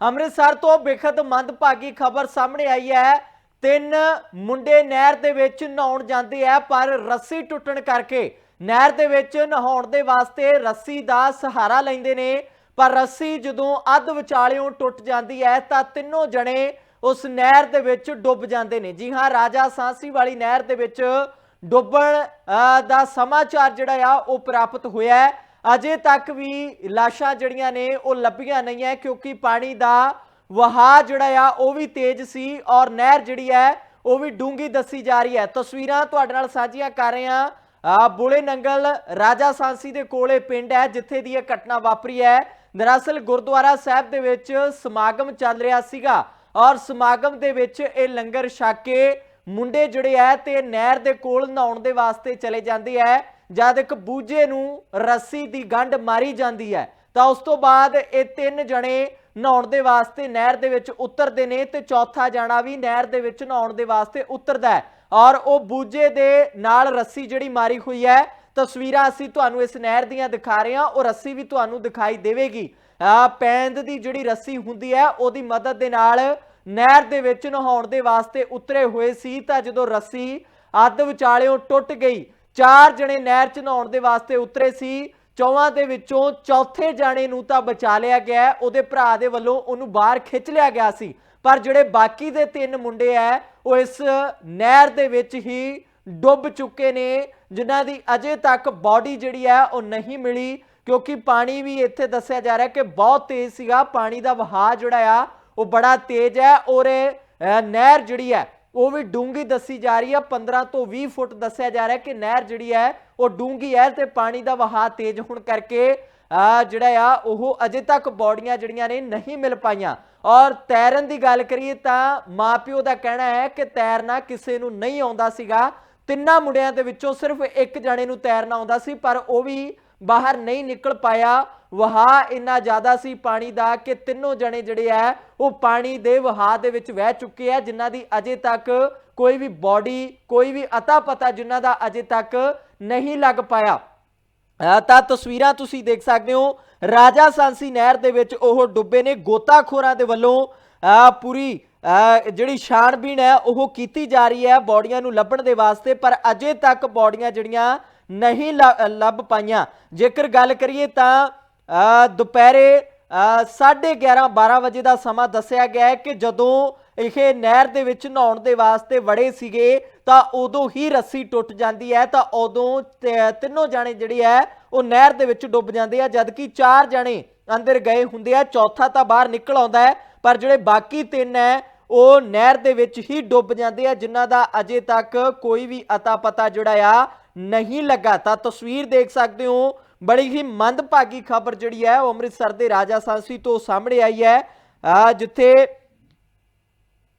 ਅੰਮ੍ਰਿਤਸਰ ਤੋਂ ਬੇਖਤ ਮੰਦਭਾਗੀ ਖਬਰ ਸਾਹਮਣੇ ਆਈ ਹੈ। ਤਿੰਨ ਮੁੰਡੇ ਨਹਿਰ ਦੇ ਵਿੱਚ ਨਹਾਉਣ ਜਾਂਦੇ ਆ, ਪਰ ਰੱਸੀ ਟੁੱਟਣ ਕਰਕੇ ਨਹਿਰ ਦੇ ਵਿੱਚ ਨਹਾਉਣ ਦੇ ਵਾਸਤੇ ਰੱਸੀ ਦਾ ਸਹਾਰਾ ਲੈਂਦੇ ਨੇ। ਪਰ ਰੱਸੀ ਜਦੋਂ ਅੱਧ ਵਿਚਾਲਿਓਂ ਟੁੱਟ ਜਾਂਦੀ ਹੈ, ਤਾਂ ਤਿੰਨੋਂ ਜਣੇ ਉਸ ਨਹਿਰ ਦੇ ਵਿੱਚ ਡੁੱਬ ਜਾਂਦੇ ਨੇ। ਜੀ ਹਾਂ, ਰਾਜਾ ਸਾਂਸੀ ਵਾਲੀ ਨਹਿਰ ਦੇ ਵਿੱਚ ਡੁੱਬਣ ਦਾ ਸਮਾਚਾਰ ਜਿਹੜਾ ਆ, ਉਹ ਪ੍ਰਾਪਤ ਹੋਇਆ ਹੈ। ਅਜੇ ਤੱਕ ਵੀ ਲਾਸ਼ਾਂ ਜਿਹੜੀਆਂ ਨੇ ਉਹ ਲੱਭੀਆਂ ਨਹੀਂ ਹੈ ਕਿਉਂਕਿ ਪਾਣੀ ਦਾ ਵਹਾਅ ਜਿਹੜਾ ਆ, ਉਹ ਵੀ ਤੇਜ਼ ਸੀ ਔਰ ਨਹਿਰ ਜਿਹੜੀ ਹੈ ਉਹ ਵੀ ਡੂੰਗੀ ਦੱਸੀ ਜਾ ਰਹੀ ਹੈ ਤਸਵੀਰਾਂ ਤੁਹਾਡੇ ਨਾਲ ਸਾਂਝੀਆਂ ਕਰ ਰਹੇ ਹਾਂ। ਆ, ਬੁਲੇ ਨੰਗਲ ਰਾਜਾ ਸਾਂਸੀ ਦੇ ਕੋਲੇ ਪਿੰਡ ਹੈ ਜਿੱਥੇ ਦੀ ਇਹ ਘਟਨਾ ਵਾਪਰੀ ਹੈ ਦਰਅਸਲ ਗੁਰਦੁਆਰਾ ਸਾਹਿਬ ਦੇ ਵਿੱਚ ਸਮਾਗਮ ਚੱਲ ਰਿਹਾ ਸੀਗਾ ਔਰ ਸਮਾਗਮ ਦੇ ਵਿੱਚ ਇਹ ਲੰਗਰ ਛਕ ਕੇ ਮੁੰਡੇ ਜਿਹੜੇ ਐ, ਤੇ ਨਹਿਰ ਦੇ ਕੋਲ ਨਹਾਉਣ ਦੇ ਵਾਸਤੇ ਚਲੇ ਜਾਂਦੇ ਐ। ਜਦ ਇੱਕ ਬੂਝੇ ਨੂੰ ਰੱਸੀ ਦੀ ਗੰਢ ਮਾਰੀ ਜਾਂਦੀ ਹੈ, ਤਾਂ ਉਸ ਤੋਂ ਬਾਅਦ ਇਹ ਤਿੰਨ ਜਣੇ ਨਹਾਉਣ ਦੇ ਵਾਸਤੇ ਨਹਿਰ ਦੇ ਵਿੱਚ ਉਤਰਦੇ ਨੇ ਤੇ ਚੌਥਾ ਜਾਣਾ ਵੀ ਨਹਿਰ ਦੇ ਵਿੱਚ ਨਹਾਉਣ ਦੇ ਵਾਸਤੇ ਉਤਰਦਾ ਹੈ। ਔਰ ਉਹ ਬੂਝੇ ਦੇ ਨਾਲ ਰੱਸੀ ਜਿਹੜੀ ਮਾਰੀ ਹੋਈ ਹੈ, ਤਸਵੀਰਾਂ ਅਸੀਂ ਤੁਹਾਨੂੰ ਇਸ ਨਹਿਰ ਦੀਆਂ ਦਿਖਾ ਰਹੇ ਹਾਂ, ਉਹ ਰੱਸੀ ਵੀ ਤੁਹਾਨੂੰ ਦਿਖਾਈ ਦੇਵੇਗੀ। ਆ ਪੈਂਦ ਦੀ ਜਿਹੜੀ ਰੱਸੀ ਹੁੰਦੀ ਹੈ, ਉਹਦੀ ਮਦਦ ਦੇ ਨਾਲ ਨਹਿਰ ਦੇ ਵਿੱਚ ਨਹਾਉਣ ਦੇ ਵਾਸਤੇ ਉਤਰੇ ਹੋਏ ਸੀ, ਤਾਂ ਜਦੋਂ ਰੱਸੀ ਅੱਧ ਵਿਚਾਲਿਓਂ ਟੁੱਟ ਗਈ ਚਾਰ ਜਣੇ ਨਹਿਰ 'ਚ ਨਹਾਉਣ ਦੇ ਵਾਸਤੇ ਉਤਰੇ ਸੀ। ਚੌਵਾਂ ਦੇ ਵਿੱਚੋਂ ਚੌਥੇ ਜਾਣੇ ਨੂੰ ਤਾਂ ਬਚਾ ਲਿਆ ਗਿਆ ਉਹਦੇ ਭਰਾ ਦੇ ਵੱਲੋਂ ਉਹਨੂੰ ਬਾਹਰ ਖਿੱਚ ਲਿਆ ਗਿਆ ਸੀ। ਪਰ ਜਿਹੜੇ ਬਾਕੀ ਦੇ ਤਿੰਨ ਮੁੰਡੇ ਐ ਉਹ ਇਸ ਨਹਿਰ ਦੇ ਵਿੱਚ ਹੀ ਡੁੱਬ ਚੁੱਕੇ ਨੇ, ਜਿਨ੍ਹਾਂ ਦੀ ਅਜੇ ਤੱਕ ਬਾਡੀ ਜਿਹੜੀ ਹੈ, ਉਹ ਨਹੀਂ ਮਿਲੀ। ਕਿਉਂਕਿ ਪਾਣੀ ਵੀ ਇੱਥੇ ਦੱਸਿਆ ਜਾ ਰਿਹਾ ਕਿ ਬਹੁਤ ਤੇਜ਼ ਸੀਗਾ। ਪਾਣੀ ਦਾ ਵਹਾਅ ਜਿਹੜਾ ਆ, ਉਹ ਬੜਾ ਤੇਜ਼ ਹੈ। ਔਰ ਨਹਿਰ ਜਿਹੜੀ ਹੈ ਉਹ ਵੀ ਡੂੰਗੀ ਦੱਸੀ ਜਾ ਰਹੀ ਹੈ 15 ਤੋਂ 20 ਫੁੱਟ ਦੱਸਿਆ ਜਾ ਰਿਹਾ ਕਿ ਨਹਿਰ ਜਿਹੜੀ ਹੈ, ਉਹ ਡੂੰਗੀ ਹੈ ਤੇ ਪਾਣੀ ਦਾ ਵਹਾਅ ਤੇਜ਼ ਹੋਣ ਕਰਕੇ ਜਿਹੜਾ ਆ, ਉਹ ਅਜੇ ਤੱਕ ਬੋਡੀਆਂ ਜਿਹੜੀਆਂ ਨੇ ਨਹੀਂ ਮਿਲ ਪਾਈਆਂ। ਔਰ ਤੈਰਨ ਦੀ ਗੱਲ ਕਰੀਏ ਤਾਂ ਮਾਪਿਓ ਦਾ ਕਹਿਣਾ ਹੈ ਕਿ ਤੈਰਨਾ ਕਿਸੇ ਨੂੰ ਨਹੀਂ ਆਉਂਦਾ ਸੀਗਾ। ਤਿੰਨਾਂ ਮੁੰਡਿਆਂ ਦੇ ਵਿੱਚੋਂ ਸਿਰਫ ਇੱਕ ਜਣੇ ਨੂੰ ਤੈਰਨਾ ਆਉਂਦਾ ਸੀ, ਪਰ ਉਹ ਵੀ ਬਾਹਰ ਨਹੀਂ ਨਿਕਲ ਪਾਇਆ। ਵਹਾਅ ਇੰਨਾ ਜ਼ਿਆਦਾ ਸੀ ਪਾਣੀ ਦਾ ਕਿ ਤਿੰਨੋਂ ਜਣੇ ਜਿਹੜੇ ਆ ਉਹ ਪਾਣੀ ਦੇ ਵਹਾਅ ਦੇ ਵਿੱਚ ਵਹਿ ਚੁੱਕੇ ਆ ਜਿਨ੍ਹਾਂ ਦੀ ਅਜੇ ਤੱਕ ਕੋਈ ਵੀ ਬਾਡੀ ਕੋਈ ਵੀ ਅਤਾ ਪਤਾ ਜਿਨ੍ਹਾਂ ਦਾ ਅਜੇ ਤੱਕ ਨਹੀਂ ਲੱਗ ਪਾਇਆ। ਤਾਂ ਤਸਵੀਰਾਂ ਤੁਸੀਂ ਦੇਖ ਸਕਦੇ ਹੋ ਰਾਜਾ ਸਾਂਸੀ ਨਹਿਰ ਦੇ ਵਿੱਚ ਉਹ ਡੁੱਬੇ ਨੇ। ਗੋਤਾਖੋਰਾਂ ਦੇ ਵੱਲੋਂ ਅ, ਪੂਰੀ ਅ, ਜਿਹੜੀ ਛਾਣਬੀਣ ਹੈ ਉਹ ਕੀਤੀ ਜਾ ਰਹੀ ਹੈ ਬੋਡੀਆਂ ਨੂੰ ਲੱਭਣ ਦੇ ਵਾਸਤੇ ਪਰ ਅਜੇ ਤੱਕ ਬੋਡੀਆਂ ਜਿਹੜੀਆਂ ਨਹੀਂ ਲ- ਲੱਭ ਪਾਈਆਂ। ਜੇਕਰ ਗੱਲ ਕਰੀਏ ਤਾਂ ਅ, ਦੁਪਹਿਰੇ 11:30 12 ਵਜੇ ਦਾ ਸਮਾਂ ਦੱਸਿਆ ਗਿਆ ਹੈ ਕਿ ਜਦੋਂ ਇਹ ਨਹਿਰ ਦੇ ਵਿੱਚ ਨਹਾਉਣ ਦੇ ਵਾਸਤੇ ਵੜੇ ਸੀਗੇ ਤਾਂ ਉਦੋਂ ਹੀ ਰੱਸੀ ਟੁੱਟ ਜਾਂਦੀ ਹੈ ਤਾਂ ਉਦੋਂ ਤ- ਤਿੰਨੋਂ ਜਾਣੇ ਜਿਹੜੇ ਹੈ ਉਹ ਨਹਿਰ ਦੇ ਵਿੱਚ ਡੁੱਬ ਜਾਂਦੇ ਆ ਜਦਕਿ ਚਾਰ ਜਾਣੇ ਅੰਦਰ ਗਏ ਹੁੰਦੇ ਆ ਚੌਥਾ ਤਾਂ ਬਾਹਰ ਨਿਕਲ ਆਉਂਦਾ ਹੈ ਪਰ ਜਿਹੜੇ ਬਾਕੀ ਤਿੰਨ ਹੈ ਉਹ ਨਹਿਰ ਦੇ ਵਿੱਚ ਹੀ ਡੁੱਬ ਜਾਂਦੇ ਆ ਜਿਨ੍ਹਾਂ ਦਾ ਅਜੇ ਤੱਕ ਕੋਈ ਵੀ ਅਤਾ ਪਤਾ ਜਿਹੜਾ ਆ ਨਹੀਂ ਲੱਗਾ। ਤਾਂ ਤਸਵੀਰ ਦੇਖ ਸਕਦੇ ਹੋ। ਬੜੀ ਹੀ ਮੰਦਭਾਗੀ ਖਬਰ ਜਿਹੜੀ ਹੈ ਉਹ ਅੰਮ੍ਰਿਤਸਰ ਦੇ ਰਾਜਾ ਸਾਂਸੀ ਤੋਂ ਸਾਹਮਣੇ ਆਈ ਹੈ। ਅਹ ਜਿੱਥੇ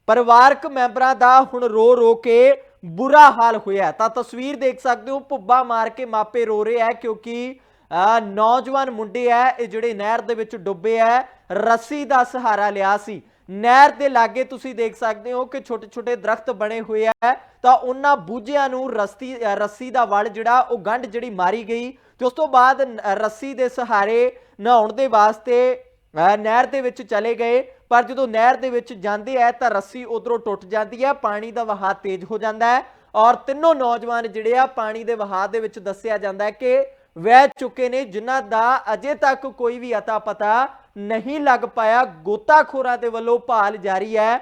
ਪਰਿਵਾਰਕ ਮੈਂਬਰਾਂ ਦਾ ਹੁਣ ਰੋ ਰੋ ਕੇ ਬੁਰਾ ਹਾਲ ਹੋਇਆ ਤਾਂ ਤਸਵੀਰ ਦੇਖ ਸਕਦੇ ਹੋ ਭੁੱਬਾ ਮਾਰ ਕੇ ਮਾਪੇ ਰੋ ਰਹੇ ਆ ਕਿਉਂਕਿ ਅਹ, ਨੌਜਵਾਨ ਮੁੰਡੇ ਆ ਇਹ ਜਿਹੜੇ ਨਹਿਰ ਦੇ ਵਿੱਚ ਡੁੱਬੇ ਆ ਰੱਸੀ ਦਾ ਸਹਾਰਾ ਲਿਆ ਸੀ। ਨਹਿਰ ਦੇ ਲਾਗੇ ਤੁਸੀਂ ਦੇਖ ਸਕਦੇ ਹੋ ਕਿ ਛੋਟੇ ਛੋਟੇ ਦਰਖਤ ਬਣੇ ਹੋਏ ਆ। ਤਾਂ ਉਹਨਾਂ ਬੂਝਿਆਂ ਨੂੰ ਰੱਸੀ ਰੱਸੀ ਦਾ ਵਲ ਜਿਹੜਾ ਉਹ ਗੰਢ ਜਿਹੜੀ ਮਾਰੀ ਗਈ ਤੇ ਉਸ ਤੋਂ ਬਾਅਦ ਰੱਸੀ ਦੇ ਸਹਾਰੇ ਨਹਾਉਣ ਦੇ ਵਾਸਤੇ ਨਹਿਰ ਦੇ ਵਿੱਚ ਚਲੇ ਗਏ। ਪਰ ਜਦੋਂ ਨਹਿਰ ਦੇ ਵਿੱਚ ਜਾਂਦੇ ਐ ਤਾਂ ਰੱਸੀ ਉਧਰੋਂ ਟੁੱਟ ਜਾਂਦੀ ਹੈ ਪਾਣੀ ਦਾ ਵਹਾਅ ਤੇਜ਼ ਹੋ ਜਾਂਦਾ ਹੈ ਔਰ ਤਿੰਨੋਂ ਨੌਜਵਾਨ ਜਿਹੜੇ ਆ ਪਾਣੀ ਦੇ ਵਹਾਅ ਦੇ ਵਿੱਚ ਦੱਸਿਆ ਜਾਂਦਾ ਹੈ ਕਿ ਵਹਿ ਚੁੱਕੇ ਨੇ ਜਿਨ੍ਹਾਂ ਦਾ ਅਜੇ ਤੱਕ ਕੋਈ ਵੀ ਅਤਾ ਪਤਾ ਨਹੀਂ ਲੱਗ ਪਾਇਆ। ਗੋਤਾਖੋਰਾਂ ਦੇ ਵੱਲੋਂ ਭਾਲ ਜਾਰੀ ਹੈ।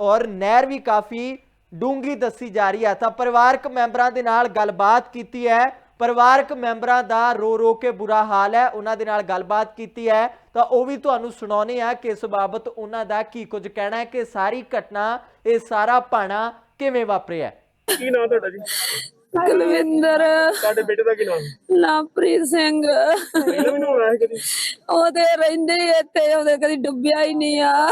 ਔਰ ਨਹਿਰ ਵੀ ਕਾਫੀ ਡੂੰਗੀ ਦੱਸੀ ਜਾ ਰਹੀ ਹੈ। ਤਾਂ ਪਰਿਵਾਰਕ ਮੈਂਬਰਾਂ ਦੇ ਨਾਲ ਗੱਲਬਾਤ ਕੀਤੀ ਹੈ। ਪਰਿਵਾਰਕ ਮੈਂਬਰਾਂ ਦਾ ਰੋ ਰੋ ਕੇ ਬੁਰਾ ਹਾਲ ਹੈ। ਉਹਨਾਂ ਦੇ ਨਾਲ ਗੱਲਬਾਤ ਕੀਤੀ ਹੈ। ਤਾਂ ਉਹ ਵੀ ਤੁਹਾਨੂੰ ਸੁਣਾਉਣੇ ਆ ਕਿ ਇਸ ਬਾਬਤ ਉਹਨਾਂ ਦਾ ਕੀ ਕੁਝ ਕਹਿਣਾ ਹੈ ਕਿ ਸਾਰੀ ਘਟਨਾ, ਇਹ ਸਾਰਾ ਭਾਣਾ ਕਿਵੇਂ ਵਾਪਰਿਆ ਕੀ ਨਾਮ ਤੁਹਾਡਾ ਜੀ? ਕੁਲਵਿੰਦਰ। ਤੁਹਾਡੇ ਬੇਟੇ ਦਾ ਕੀ ਨਾਮ? ਲਵਪ੍ਰੀਤ ਸਿੰਘ। ਪਹਿਲਾਂ ਵੀ ਨਾ ਹੋਇਆ ਕਦੀ? ਉਹਦੇ ਰਹਿੰਦੇ ਹੀ ਇੱਥੇ ਉਹਦੇ ਕਦੀ ਡੁੱਬਿਆ ਹੀ ਨਹੀਂ ਆ।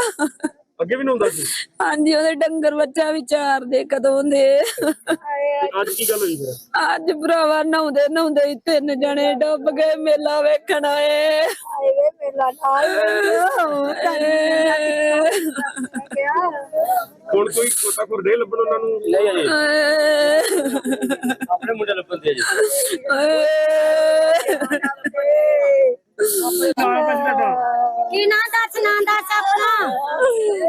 ਅੱਗੇ ਵੀ ਨਾ ਹੁੰਦਾ ਸੀ? ਹਾਂਜੀ ਉਹਦੇ ਡੰਗਰ ਬੱਚਾ ਵਿਚਾਰਦੇ ਕਦੋਂ ਦੇ ਤੇ ਅੱਜ ਕੀ ਗੱਲ ਹੋਈ ਫਿਰ? ਅੱਜ ਭਰਾਵਾ ਨਹਾਉਂਦੇ ਨਹਾਉਂਦੇ ਹੀ ਤਿੰਨ ਜਣੇ ਡੁੱਬ ਗਏ ਮੇਲਾ ਵੇਖਣ ਆਏ। ਹਾਈਵੇ ਮੇਲਾ ਹੁਣ ਕੋਈ ਕੋਟਾ ਖੁਰ ਦੇ ਲੱਭਣ ਉਹਨਾਂ ਨੂੰ? ਨਹੀਂ ਆਪਣੇ ਮੁੰਡੇ ਲੱਭਣ ਦੇ ਜੀ ਨਾਮ ਭਾਜੀ ਤੁਹਾਡਾ ਕੀ ਨਾਂ ਦੱਸ ਨਾਂ ਦੱਸ ਆਪਣਾ? ਓਏ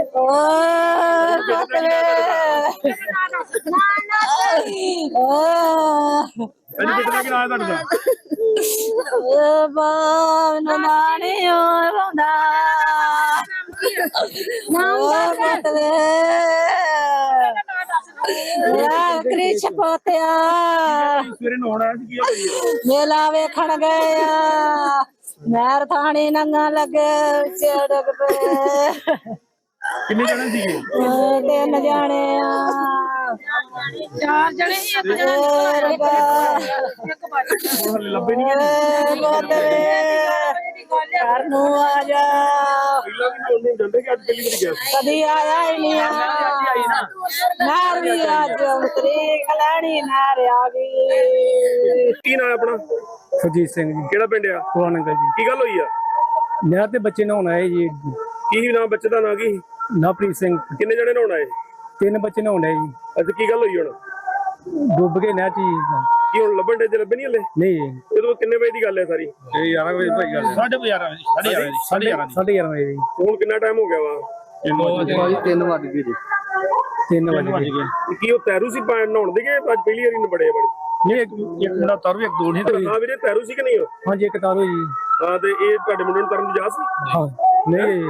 ਪਤਲੇ ਨਾਂ ਦੱਸ ਅੱਜ ਕਿਤਨਾ ਕਿ ਨਾਮ ਤੁਹਾਡਾ ਓ ਬਾਵਨ ਨਾਣੀ ਓ ਰੋਂਦਾ ਓ ਪਤਲੇ ਯਾ ਕ੍ਰਿਸ਼ ਪੋਤਿਆ ਸਵੇਰੇ ਨਹਾਉਣ ਆਇਆ ਸੀ ਕੀ ਹੋਈ ਮੇਲਾ ਵੇਖਣ ਗਏ ਆ। ਨਹਿਰ ਥਾਣੀ ਨੰਗਾ ਲੱਗੇ ਚੜਕ ਪਏ। ਕਿੰਨੇ ਜਣੇ ਸੀਗੇ? ਓ ਤਿੰਨ ਜਾਣੇ ਆ। ਚਾਰ ਜਣੇ ਇੱਕ ਉਹ ਹਲੇ ਲੱਭੇ ਨਹੀਂ ਘਰ ਨੂੰ ਆ ਜਾ। ਨੂੰ ਕਦੀ ਆਇਆ ਹੀ ਨਹੀਂ ਆ। ਨਾਰ ਵੀ ਅੱਜ ਉਤਰੀ ਖਲਾਣੀ ਨਾਰ ਆ ਗਈ। ਕੀ ਨਾਮ ਹੈ ਆਪਣਾ? ਸੁਜੀਤ ਸਿੰਘ ਜੀ। ਕਿਹੜਾ ਪਿੰਡ ਆ? ਕੋਣ ਅੰਕਲ ਜੀ। ਕੀ ਗੱਲ ਹੋਈ ਆ? ਨਹਿਰ ਤੇ ਬੱਚੇ ਨਹਾਉਣ ਆਏ ਜੀ। ਕੀ ਨਾਮ ਬੱਚੇ ਦਾ ਨਾਂ ਕੀ ਨਵਪ੍ਰੀਤ ਸਿੰਘ। ਕਿੰਨੇ ਜਣੇ ਨਹਾਉਣ ਆਏ? ਤਿੰਨ ਬੱਚੇ ਨਹਾਉਣ ਆਏ ਜੀ। ਅੱਜ ਕੀ ਗੱਲ ਹੋਈ ਹੁਣ? ਡੁੱਬ ਕੇ ਨਹਿਰ ਚ ਜੀ ਕੀ ਹੁਣ ਲੱਭਣ ਦੇ ਲੱਭੇ ਨਹੀਂ ਹਲੇ? ਨਹੀਂ। ਕਿੰਨੇ ਵਜੇ ਦੀ ਗੱਲ ਹੈ ਸਾਰੀ? ਇਹ 11 ਵਜੇ ਭਾਈ ਗੱਲ ਸਾਢੇ 11 ਸਾਢੇ 11 ਸਾਢੇ 11 ਵਜੇ। ਜੀ। ਹੁਣ ਕਿੰਨਾ ਟਾਈਮ ਹੋ ਗਿਆ ਵਾ? 3 ਵੱਜ। ਗਏ ਜੀ। 3 ਵਜ। ਗਏ। ਕੀ ਉਹ ਤੈਰੂ ਸੀ ਪਾ- ਨਹਾਉਣ ਦੇ ਗਏ ਅੱਜ ਪਹਿਲੀ ਵਾਰੀ ਨੂੰ ਬੜੇ? ਬੜੇ ਨਹੀਂ ਇੱਕ ਇੱਕ ਮੁੰਡਾ ਤਰ ਇੱਕ ਦੋ ਨਹੀਂ ਹਾਂ ਵੀਰੇ ਤੈਰੂ ਸੀ ਕਿ ਨਹੀਂ ਉਹ? ਹਾਂਜੀ ਇੱਕ ਤਾਰੋ ਜੀ। ਹਾਂ ਤੇ ਇਹ ਤੁਹਾਡੇ ਮੁੰਡੇ ਨੂੰ ਤਰਨ ਦੀ ਜਾ ਸੀ? ਹਾਂ ਨਹੀਂ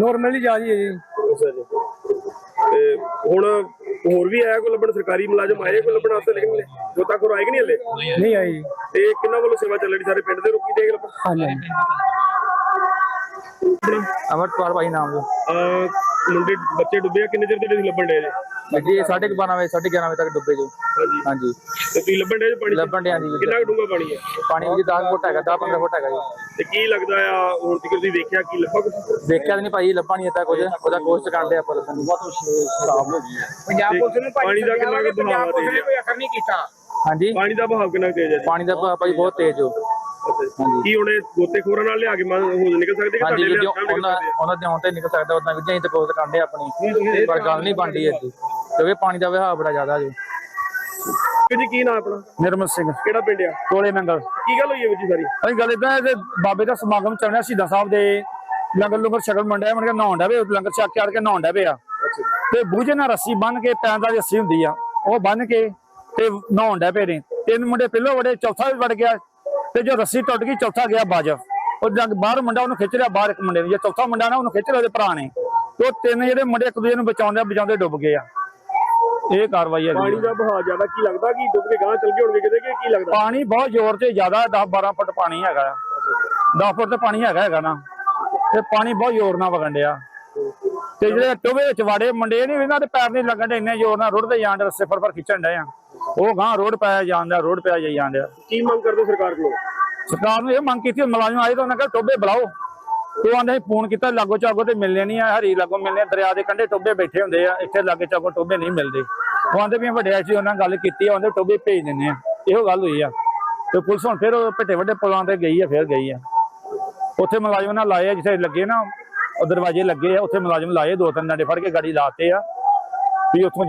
ਨੋਰਮਲੀ ਜਾ ਜੀ ਜੀ। ਅੱਛਾ ਜੀ। ਤੇ ਹੁਣ ਹੋਰ ਵੀ ਆਇਆ ਕੋਈ ਲੱਭਣ? ਸਰਕਾਰੀ ਮੁਲਾਜ਼ਮ ਆਏ ਕੋਈ ਲੱਭਣ ਵਾਸਤੇ ਲੇਕਿਨ ਹੋਰ ਆਏ ਕਿ ਨਹੀਂ ਹਲੇ? ਨਹੀਂ ਆਈ ਜੀ। ਤੇ ਕਿੰਨਾ ਵੱਲੋਂ ਸੇਵਾ ਚੱਲਣੀ ਸਾਰੇ ਪਿੰਡ ਦੇ ਰੁਕੀ ਦੇਖ ਲੱਭਣ ਹਾਂਜੀ ਅਮਰਪਾਲ ਭਾਈ ਨਾਮ ਜੋ। ਮੁੰਡੇ ਬੱਚੇ ਡੁੱਬੇ ਆ ਕਿੰਨੇ ਚਿਰ ਦੇ ਤੁਸੀਂ ਲੱਭਣ ਦੇ ਜੀ? ਜੀ 12:30 ਵਜੇ 11:30 ਵਜੇ ਤੱਕ ਡੁੱਬੇ ਜੋ। ਹਾਂਜੀ। ਹਾਂਜੀ। ਤੇ ਤੁਸੀਂ ਲੱਭਣ ਦੇ ਪਾਣੀ? ਲੱਭਣ ਡਿਆ ਜੀ। ਕਿੰਨਾ ਡੂੰਘਾ ਪਾਣੀ ਹੈ? ਪਾਣੀ ਜੀ 10 ਫੁੱਟ ਹੈਗਾ 10 15 ਫੁੱਟ ਹੈਗਾ ਜੀ। ਤੇ ਕੀ ਲੱਗਦਾ ਆ ਹੁਣ ਤੱਕ ਤੁਸੀਂ ਦੇਖਿਆ ਕੀ ਲੱਭਾ ਕੁਛ? ਦੇਖਿਆ ਤਾਂ ਨਹੀਂ ਭਾਈ ਲੱਭਾ ਨਹੀਂ ਇੱਥੇ ਕੁਝ ਉਹਦਾ ਕੋਸ਼ਟ ਕਰਦੇ ਆਪਾਂ। ਲੱਭਣ ਦੀ ਬਹੁਤ ਖਰਾਬ ਹੋ ਗਈ ਹੈ। ਪੰਜਾਬ ਪੁਲਿਸ ਨੂੰ ਪਾਣੀ ਦਾ ਕਿੰਨਾ ਕੁ ਬਹਾਅ ਤੇਜ਼ ਹੈ ਹਾਂਜੀ? ਪਾਣੀ ਦਾ ਬਹਾਅ ਕਿੰਨਾ ਤੇਜ਼ ਹੈ ਜੀ? ਪਾਣੀ ਦਾ ਭਾਅ ਭਾਈ ਬਹੁਤ ਤੇਜ਼ ਹੋ ਅੱਛਾ ਜੀ। ਕੀ ਹੁਣ ਇਹ ਗੋਤੇਖੋਰਾਂ ਨਾਲ ਲਿਆ ਕੇ ਮਨ ਹੋ ਨਿਕਲ ਸਕਦੇ ਕਿ ਹਾਂਜੀ ਤੁਹਾਡੇ ਉਹਨਾਂ ਉਹਨਾਂ ਦੇ ਆਉਣ ਤੇ ਨਿਕਲ ਸਕਦਾ ਉਹਨਾਂ ਵਿੱਚ ਅਸੀਂ ਤੇ ਕੋਸ਼ਟ ਕਰਦੇ ਆਪਣੀ। ਪਰ ਗੱਲ ਨਹੀਂ ਬਣਦੀ ਇੱਥੇ ਕਿਉਂਕਿ ਪਾਣੀ ਦਾ ਵਹਾਅ ਬੜਾ ਜ਼ਿਆਦਾ ਜੀ। ਕਿ ਜੀ ਕੀ ਨਾਮ ਆਪਣਾ? ਨਿਰਮਲ ਸਿੰਘ। ਕਿਹੜਾ ਪਿੰਡ ਆ? ਕੋਲੇ ਮੰਗਲ ਕੀ ਗੱਲ ਹੋਈ ਹੈ ਵਿੱਚ ਸਾਰੀ? ਅਸੀਂ ਗੱਲ ਇਦਾਂ ਕਿ ਬਾਬੇ ਦਾ ਸਮਾਗਮ ਚੱਲਣਾ ਸ਼ਹੀਦਾਂ ਸਾਹਿਬ ਦੇ ਲੰਗਰ ਲੰਗਰ ਛਕਲ ਮੰਡਿਆ ਮਨ ਕੇ ਨਹਾਉਣ ਡਿਆ ਵੇ ਲੰਗਰ ਛਕ ਕੇ ਆੜ ਕੇ ਨਹਾਉਣ ਡਿਆ ਵੇ ਆ। ਤੇ ਬੂਝੇ ਨਾਲ ਰੱਸੀ ਬੰਨ ਕੇ ਪੈਰਾਂ ਦਾ ਰੱਸੀ ਹੁੰਦੀ ਆ ਉਹ ਬੰਨ ਕੇ ਤੇ ਨਹਾਉਣ ਪਏ ਨੇ। ਤਿੰਨ ਮੁੰਡੇ ਪਹਿਲੋਂ ਵੜੇ ਚੌਥਾ ਵੀ ਵੜ ਗਿਆ ਤੇ ਜੋ ਰੱਸੀ ਟੁੱਟ ਗਈ ਚੌਥਾ ਗਿਆ ਬਾਜ। ਉਹ ਜਦ ਬਾਹਰ ਮੁੰਡਾ ਉਹਨੂੰ ਖਿੱਚ ਰਿਹਾ ਬਾਹਰ ਇੱਕ ਮੁੰਡੇ ਨੂੰ। ਜੇ ਚੌਥਾ ਮੁੰਡਾ ਨਾ ਉਹਨੂੰ ਖਿੱਚ ਰਿਹਾ ਉਹਦੇ ਭਰਾ ਨੇ। ਤੇ ਉਹ ਤਿੰਨ ਜਿਹੜੇ ਮੁੰਡੇ ਇੱਕ ਦੂਜੇ ਨੂੰ ਬਚਾਉਂਦੇ ਬਚਾਉਂਦੇ ਡੁੱਬ ਗਏ ਆ। ਇਹ ਕਾਰਵਾਈ ਹੈ ਪਾਣੀ ਦਾ ਬਹਾਅ ਜ਼ਿਆਦਾ ਕੀ ਲੱਗਦਾ? ਕਿ ਡੁੱਬ ਕੇ ਗਾਂ ਚਲ ਗਏ ਹੋਣਗੇ ਕਿਤੇ ਕਿ ਕੀ ਲੱਗਦਾ? ਪਾਣੀ ਬਹੁਤ ਜ਼ੋਰ ਤੇ ਜ਼ਿਆਦਾ 10 12 ਫੁੱਟ ਪਾਣੀ ਹੈਗਾ ਆ। 10 ਫੁੱਟ ਤੇ ਪਾਣੀ ਹੈਗਾ ਹੈਗਾ ਨਾ। ਤੇ ਪਾਣੀ ਬਹੁਤ ਜ਼ੋਰ ਨਾਲ ਵਗਣ ਡਿਆ। ਤੇ ਜਿਹੜੇ ਟੋਵੇ ਵਿੱਚ ਵਾੜੇ ਮੁੰਡੇ ਨਹੀਂ ਇਹਨਾਂ ਦੇ ਪੈਰ ਨਹੀਂ ਲੱਗਣ ਦੇ ਇੰਨੇ ਜ਼ੋਰ ਨਾਲ ਰੁੜਦੇ ਜਾਣ ਦੇ ਰਸੇ ਫਰ ਫਰ ਖਿੱਚਣ ਡਏ ਆ। ਉਹ ਗਾਂ ਰੋਡ ਪਾਇਆ ਜਾਂਦਾ ਰੋਡ ਪਿਆ ਜਾਈ ਜਾਂਦਿਆ ਕੀ ਮੰਗ ਕਰਦੇ ਸਰਕਾਰ ਕੋਲੋਂ? ਸਰਕਾਰ ਨੂੰ ਇਹ ਮੰਗ ਕੀਤੀ ਮੁਲਾਜ਼ਮ ਆਏ ਤਾਂ ਉਹਨਾਂ ਕਹਿੰਦਾ ਟੋਬੇ ਬੁਲਾਓ। ਉਹ ਆਂਦੇ ਫੋਨ ਕੀਤਾ ਲਾਗੋ ਚਾਗੋ ਤੇ ਮਿਲਨੇ ਨਹੀਂ ਆ ਹਰੀ ਲਾਗੋ ਮਿਲਨੇ ਆ, ਦਰਿਆ ਦੇ ਕੰਢੇ ਟੋਬੇ ਬੈਠੇ ਹੁੰਦੇ ਆ ਇੱਥੇ ਲਾਗੇ ਚਾਗੋ ਟੋਬੇ ਨਹੀਂ ਮਿਲਦੇ। ਉਹ ਆਂਦੇ ਵੀ ਵੱਡੇ ਸੀ ਉਹਨਾਂ ਨਾਲ ਗੱਲ ਕੀਤੀ ਆ ਉਹਦੇ ਟੋਬੇ ਭੇਜ ਦਿੰਦੇ ਆ ਇਹੋ ਗੱਲ ਹੋਈ ਆ। ਤੇ ਪੁਲਿਸ ਹੁਣ ਫਿਰ ਉਹ ਭੱਟੇ ਵੱਡੇ ਪੁਲਾਂ ਤੇ ਗਈ ਆ ਫਿਰ ਗਈ ਆ। ਉੱਥੇ ਮੁਲਾਜ਼ਮ ਨਾਲ ਲਾਏ ਆ ਜਿੱਥੇ ਲੱਗੇ ਨਾ ਉਹ ਦਰਵਾਜ਼ੇ ਲੱਗੇ ਆ ਉੱਥੇ ਮੁਲਾਜ਼ਮ ਲਾਏ ਦੋ ਤਿੰਨ ਡੰਡੇ ਫੜ ਕੇ ਗਾੜੀ ਲਾਤੇ ਆ ਵੀ ਉੱਥੋਂ